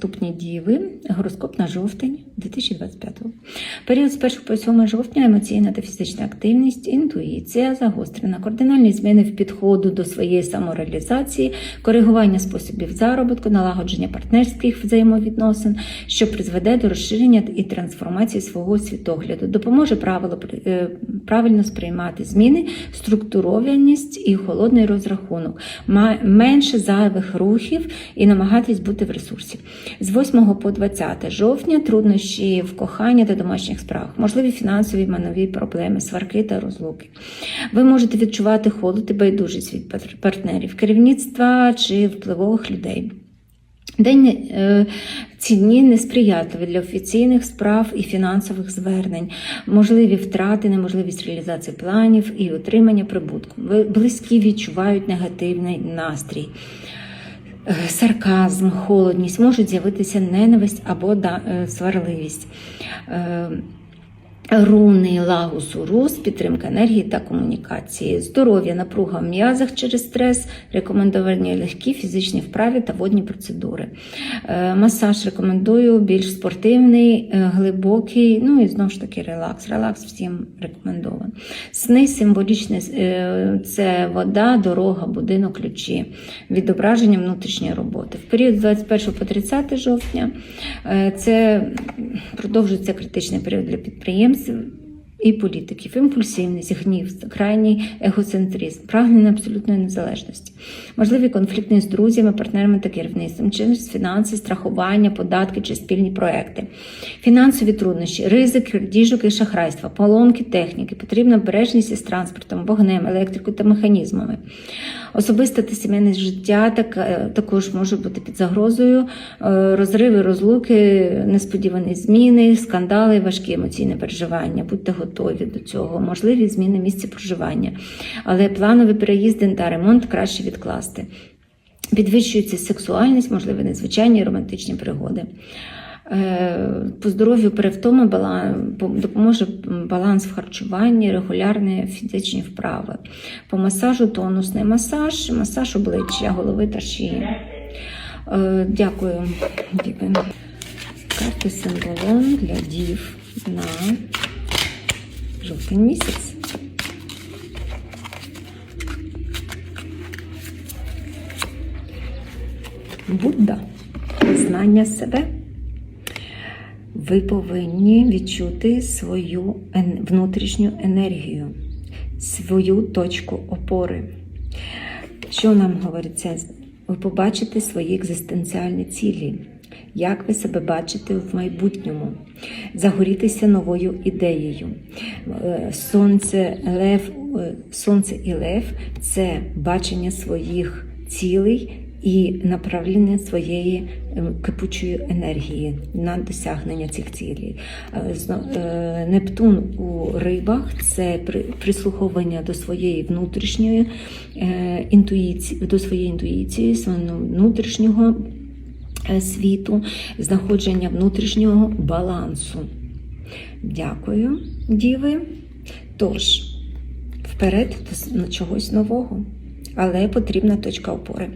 наступні діви. Гороскоп на жовтень 2025. Період з 1 по 7 жовтня емоційна та фізична активність, інтуїція, загострена, кардинальні зміни в підходу до своєї самореалізації, коригування способів заробітку, налагодження партнерських взаємовідносин, що призведе до розширення і трансформації свого світогляду, допоможе правило, е, правильно сприймати зміни, структурованість і холодний розрахунок, менше зайвих рухів і намагатись бути в ресурсі. З 8 по 20 жовтня труднощі в коханні та домашніх справах, можливі фінансові манові проблеми, сварки та розлуки. Ви можете відчувати холод і байдужість від партнерів, керівництва чи впливових людей. День е, ці дні несприятливі для офіційних справ і фінансових звернень, можливі втрати, неможливість реалізації планів і отримання прибутку. Близькі відчувають негативний настрій. Е, Сарказм, холодність можуть з'явитися ненависть або е, сварливість. Руни, лагус, урус, підтримка енергії та комунікації, здоров'я, напруга в м'язах через стрес, рекомендовані легкі фізичні вправи та водні процедури. Е, Масаж рекомендую більш спортивний, е, глибокий, ну і знову ж таки релакс. Релакс всім рекомендований. Сни символічні е, це вода, дорога, будинок, ключі, відображення внутрішньої роботи. В період з 21 по 30 жовтня це продовжується критичний період для підприємців і політиків, імпульсивність, гнів, крайній егоцентризм, прагнення абсолютної незалежності, можливі конфлікти з друзями, партнерами та керівництвом, через фінанси, страхування, податки чи спільні проекти, фінансові труднощі, ризик, крадіжок і шахрайства, поломки техніки, потрібна обережність із транспортом, вогнем, електрикою та механізмами. Особисте та сімейне життя так, е, також може бути під загрозою, Е, розриви, розлуки, несподівані зміни, скандали, важкі емоційні переживання. Будьте готові до цього, можливі зміни місця проживання. Але планові переїзди та ремонт краще відкласти. Підвищується сексуальність, можливі незвичайні романтичні пригоди. Е, По здоров'ю перевтома допоможе баланс в харчуванні, регулярні фізичні вправи. По масажу тонусний масаж, масаж обличчя, голови та шиї. Е, Дякую. Карти символон для дів на жовтень місяць. Будда. Знання себе. Ви повинні відчути свою внутрішню енергію, свою точку опори. Що нам говориться? Ви побачите свої екзистенціальні цілі, як ви себе бачите в майбутньому, загорітися новою ідеєю. Е, Сонце, лев, е, сонце і лев це бачення своїх цілей і направлення своєї е, кипучої енергії на досягнення цих цілей. Е, Нептун у рибах це прислуховування до своєї внутрішньої інтуїції, до своєї інтуїції, внутрішнього світу, знаходження внутрішнього балансу. Дякую, діви. Тож, вперед до чогось нового, але потрібна точка опори.